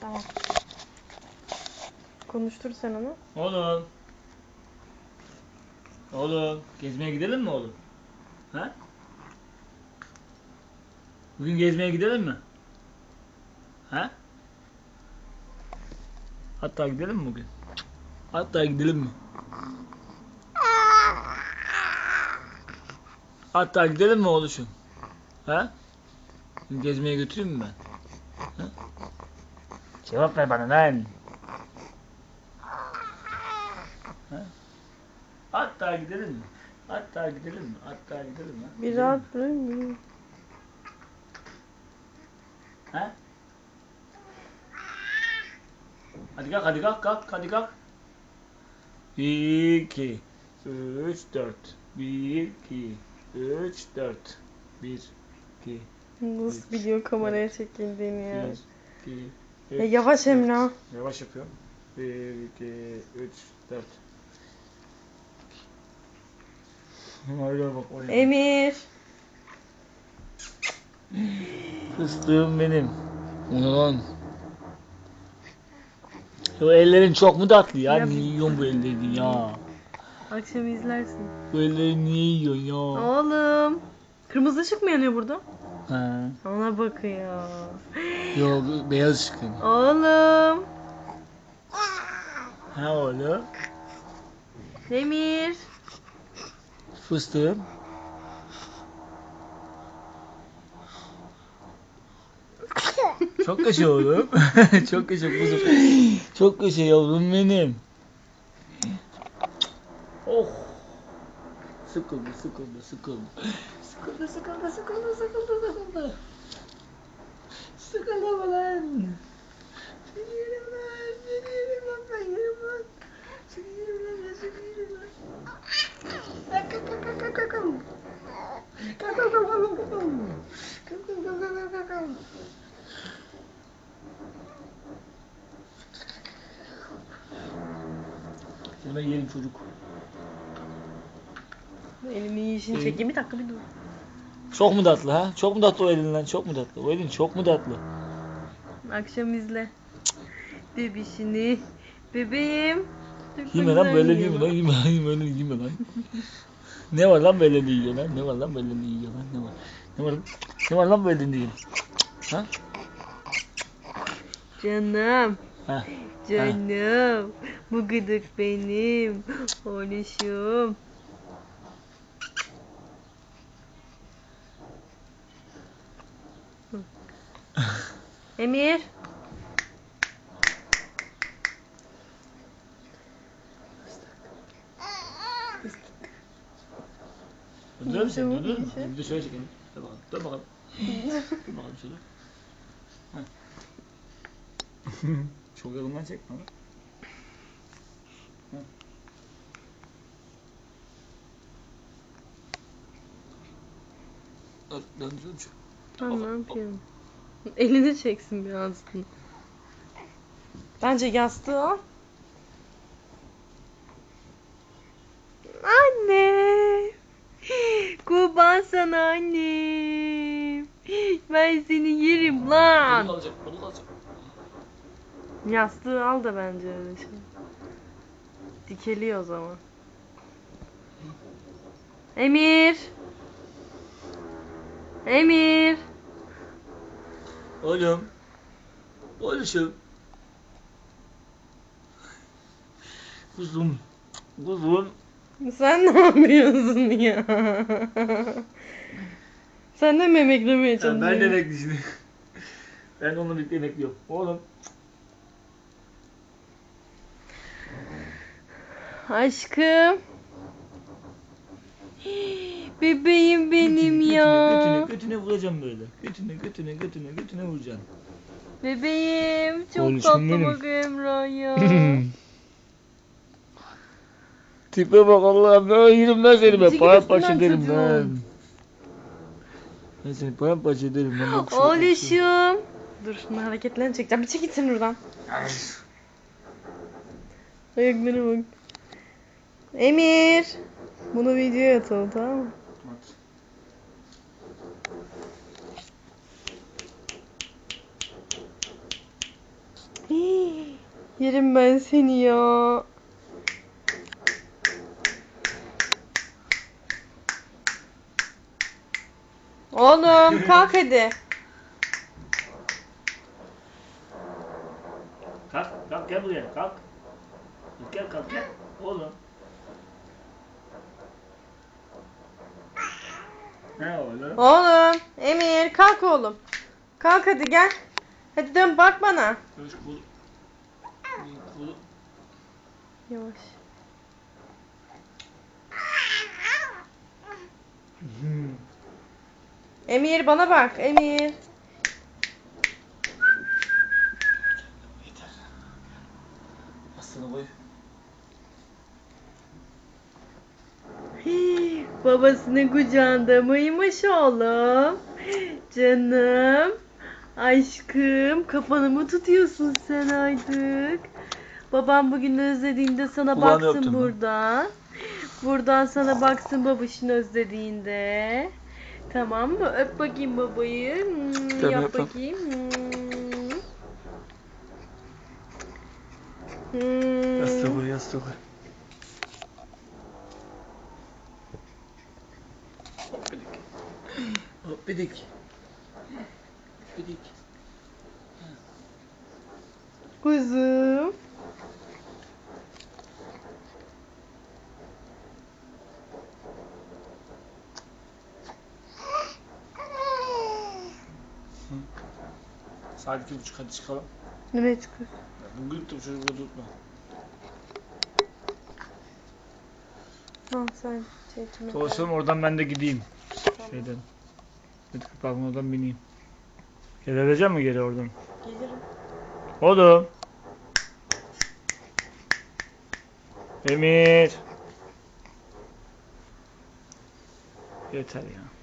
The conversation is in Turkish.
Tamam. Konuştur sen onu. Oğlum. Oğlum. Gezmeye gidelim mi oğlum? Ha? Bugün gezmeye gidelim mi? Ha? Hatta gidelim mi bugün? Hatta gidelim mi? Hatta gidelim mi oğluşum? Ha? Gezmeye götüreyim mi ben? Ha? Cevap ver bana lan. Hatta gidelim mi? Hatta gidelim mi? Hatta gidelim mi? Bir mi? bırak. He? Hadi kalk, hadi kalk, kalk, hadi kalk. Bir, iki, üç, dört. Bir, iki, üç, dört. Bir, iki, Nasıl biliyor kameraya çekildiğini ya. bir, iki, Ya üç, yavaş dört. Emrah. Yavaş yapıyorum. Bir, iki, üç, dört. Hayır bak oraya. Emir. Fıstığım benim. Ulan. O ellerin çok mu tatlı ya? Ya Niye yiyorsun bu ellerini ya? Akşam izlersin. Bu elleri niye yiyorsun ya? Oğlum. Kırmızı ışık mı yanıyor burada? Ha. Ona bakıyor. Yok beyaz ışık. yanıyor. Oğlum. Ha oğlum. Emir. Fıstığım. Çok yaşa oğlum. Çok yaşa kuzum. Çok yaşa yavrum benim. Oh. Sıkıldı, sıkıldı, sıkıldı. Sıkıldı, sıkıldı, sıkıldı, sıkıldı, sıkıldı. Sıkıldı mı lan? Seni yerim lan, seni yerim lan, ben yerim lan. Seni yerim lan, ben seni yerim lan. Kalk, kalk, kalk, kalk. Kalk, kalk, kalk, kalk, kalk, kalk. Seni ben yerim çocuk. Elini yiyişini çekeyim. Bir dakika bir dur. Çok mu tatlı ha? Çok mu tatlı o elin lan? Çok mu tatlı? O elin çok mu tatlı? Akşam izle. Bebişini. Bebeğim. Yeme lan böyle yiyor. yeme lan yeme lan yeme lan yeme lan. ne var lan böyle yiyor lan? Ne var lan böyle yiyor lan? Ne var? Ne var? Ne var lan böyle yiyor? Ha? Canım. Ha? Canım. Bu gıdık benim. Oğluşum. Emir. Müsün? Yiyeceğim, Döndürür mü? yiyeceğim. Bir şöyle çekelim. Dön bakalım. Dön bakalım. Dön bakalım şöyle. Çok yakından çekme lan. Dur, şöyle. Ben ne yapıyorum? Elini çeksin birazdan. Bence yastığı al. Anne. Kurban sana annem. Ben seni yerim lan. alacak, koluk alacak. Yastığı al da bence öyle şey. Dikeliyor o zaman. Emir. Emir. Oğlum. Oğlum. Kuzum. Kuzum. Sen ne yapıyorsun ya? Sen de mi emeklemeye çalışıyorsun? ben de bekliyorum şimdi. Ben onunla birlikte bekliyorum. Oğlum. Aşkım. Bebeğim benim götüne, ya. Götüne, götüne vuracağım böyle. Götüne, götüne, götüne, götüne vuracağım. Bebeğim çok Oğlum, tatlı benim. bak Emrah ya. Tipe bak Allah'ım ben yerim ben seni ben paramparça ederim ben. Ben seni paramparça ederim ben Oğluşum. Dur şunun hareketlerini çekeceğim. Bir çekil sen oradan. Ay. Ayaklarına bak. Emir. Bunu videoya atalım tamam mı? At. Yerim ben seni ya. Oğlum kalk hadi. Kalk, kalk gel buraya, kalk. Gel kalk gel. Oğlum. Ne oğlum? Oğlum Emir kalk oğlum. Kalk hadi gel. Hadi dön bak bana. Yavaş. Emir bana bak Emir. Babasının kucağında mıymış oğlum? Canım. Aşkım kafanı mı tutuyorsun sen artık? Babam bugün özlediğinde sana Kulağını baksın öptüm ben. buradan. Buradan sana baksın babuşun özlediğinde. Tamam mı? Öp bakayım babayı. Hmm, Tabii Yap yapalım. bakayım. Hmm. Hmm. Yastığı koy, yastığı koy. Hoppidik. Hoppidik. Kuzum. Saat iki buçuk hadi çıkalım. Nereye çıkıyorsun? Bugün tuttum çocukla tutma. Al sen çekme. Dolaşalım oradan ben de gideyim. Şeyden. Kapağın oradan bineyim. Gelebilecek mi geri oradan? Gelirim. Oğlum. Emir. Yeter ya.